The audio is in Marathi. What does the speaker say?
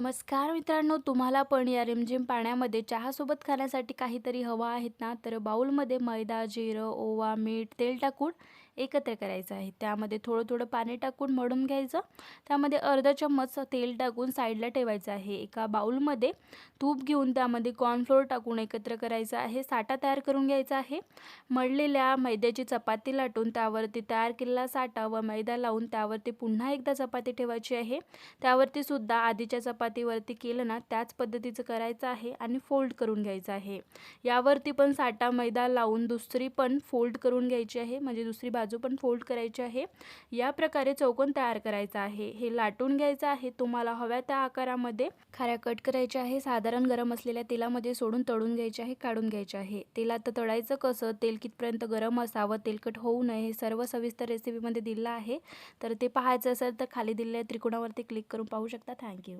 नमस्कार मित्रांनो तुम्हाला पण या रिमझिम पाण्यामध्ये चहासोबत खाण्यासाठी काहीतरी हवं आहेत ना? तर बाऊलमध्ये मैदा जिरं ओवा मीठ तेल टाकून एकत्र करायचं आहे. त्यामध्ये थोडं थोडं पाणी टाकून मळून घ्यायचं. त्यामध्ये अर्धा चम्मच तेल टाकून साईडला ठेवायचं आहे. एका बाऊलमध्ये तूप घेऊन त्यामध्ये कॉर्नफ्लोअर टाकून एकत्र करायचं आहे. साठा तयार करून घ्यायचा आहे. मळलेल्या मैद्याची चपाती लाटून त्यावरती तयार केलेला साठा व मैदा लावून त्यावरती पुन्हा एकदा चपाती ठेवायची आहे. त्यावरती सुद्धा आधीच्या चपातीवरती केलं ना त्याच पद्धतीचं करायचं आहे आणि फोल्ड करून घ्यायचं आहे. यावरती पण साठा मैदा लावून दुसरी पण फोल्ड करून घ्यायची आहे. म्हणजे दुसरी बाजू पण फोल्ड करायची आहे. या प्रकारे चौकोन तयार करायचा आहे. हे लाटून घ्यायचं आहे. तुम्हाला हव्या त्या आकारामध्ये खाऱ्या कट करायच्या आहे. साधारण गरम असलेल्या तेलामध्ये सोडून तळून घ्यायचे आहे काढून घ्यायचे आहे. तेलात तळायचं कसं? तेल कितपर्यंत गरम असावं? तेलकट होऊ नये हे सर्व सविस्तर रेसिपीमध्ये दिलं आहे. तर ते पाहायचं असेल तर खाली दिलेल्या त्रिकोणावरती क्लिक करून पाहू शकता. थँक्यू